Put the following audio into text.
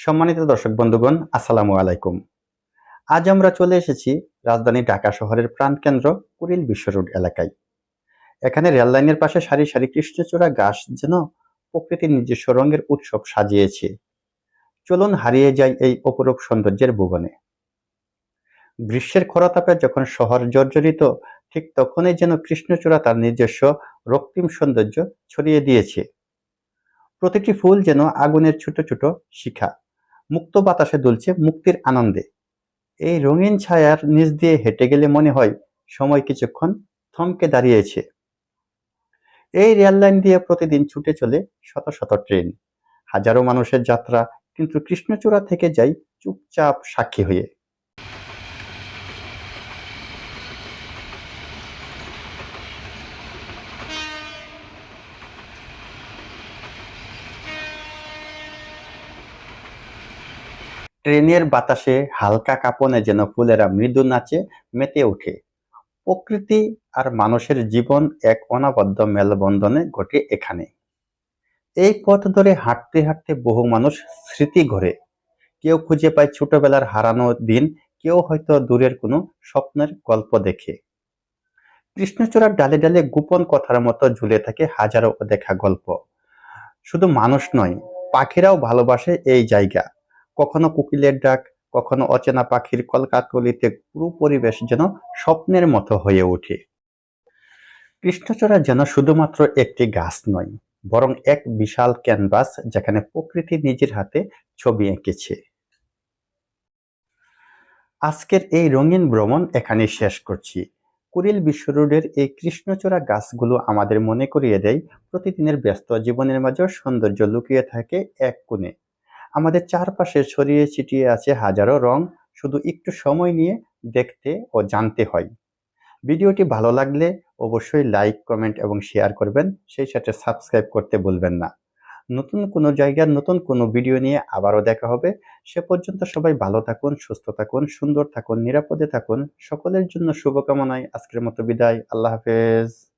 সম্মানিত দর্শক বন্ধুগণ, আসসালামু আলাইকুম। আজ আমরা চলে এসেছি রাজধানী ঢাকা শহরের প্রাণকেন্দ্র কুড়িল বিশ্ব রোড এলাকায়। এখানে রেল লাইনের পাশে সারি সারি কৃষ্ণচূড়া গাছ যেন প্রকৃতির নিজস্ব রঙের উৎসব সাজিয়েছে। চলুন হারিয়ে যায় এই অপরূপ সৌন্দর্যের ভুবনে। গ্রীষ্মের খরতাপে যখন শহর জর্জরিত, ঠিক তখনই যেন কৃষ্ণচূড়া তার নিজস্ব রক্তিম সৌন্দর্য ছড়িয়ে দিয়েছে। প্রতিটি ফুল যেন আগুনের ছোট ছোট শিখা। মুক্ত বাতাসে দুলছে মুক্তির আনন্দে। এই রঙিন ছায়ার নিচ দিয়ে হেঁটে গেলে মনে হয় সময় কিছুক্ষণ থমকে দাঁড়িয়েছে। এই রেল লাইন দিয়ে প্রতিদিন ছুটে চলে শত শত ট্রেন। হাজারো মানুষের যাত্রা, কিন্তু কৃষ্ণচূড়া থেকে যাই চুপচাপ সাক্ষী হয়ে। ট্রেনের বাতাসে হালকা কাঁপনে যেন ফুলেরা মৃদু নাচে, মেতে ওঠে। প্রকৃতি আর মানুষের জীবন এক অনাবদ্ধ মেলবন্ধনে ঘটে এখানে। এই পথ ধরে হাঁটতে হাঁটতে বহু মানুষ স্মৃতি ঘরে। কেউ খুঁজে পায় ছোটবেলার হারানো দিন, কেউ হয়তো দূরের কোনো স্বপ্নের গল্প দেখে। কৃষ্ণচূড়ার ডালে ডালে গোপন কথার মতো ঝুলে থাকে হাজারো দেখা গল্প। শুধু মানুষ নয়, পাখিরাও ভালোবাসে এই জায়গা। কখনো কোকিলের ডাক, কখনো অচেনা পাখির কলকাকলিতে পুরো পরিবেশ যেন স্বপ্নের মতো হয়ে ওঠে। কৃষ্ণচূড়া যেন শুধুমাত্র একটি গাছ নয়, বরং এক বিশাল ক্যানভাস যেখানে প্রকৃতি নিজের হাতে ছবি এঁকেছে। আজকের এই রঙিন ভ্রমণ এখানে শেষ করছি। কুড়িল বিশ্ব রোডের এই কৃষ্ণচূড়া গাছগুলো আমাদের মনে করিয়ে দেয়, প্রতিদিনের ব্যস্ত জীবনের মাঝেও সৌন্দর্য লুকিয়ে থাকে এক কোণে। আমাদের চারপাশে ছড়িয়ে ছিটিয়ে আছে হাজারো রং, শুধু একটু সময় নিয়ে দেখতে ও জানতে হয়। ভিডিওটি ভালো লাগলে অবশ্যই লাইক, কমেন্ট এবং শেয়ার করবেন, সেই সাথে সাবস্ক্রাইব করতে ভুলবেন না। নতুন কোনো জায়গার নতুন কোনো ভিডিও নিয়ে আবারও দেখা হবে। সে পর্যন্ত সবাই ভালো থাকুন, সুস্থ থাকুন, সুন্দর থাকুন, নিরাপদে থাকুন। সকলের জন্য শুভকামনায় আজকের মতো বিদায়। আল্লাহ হাফেজ।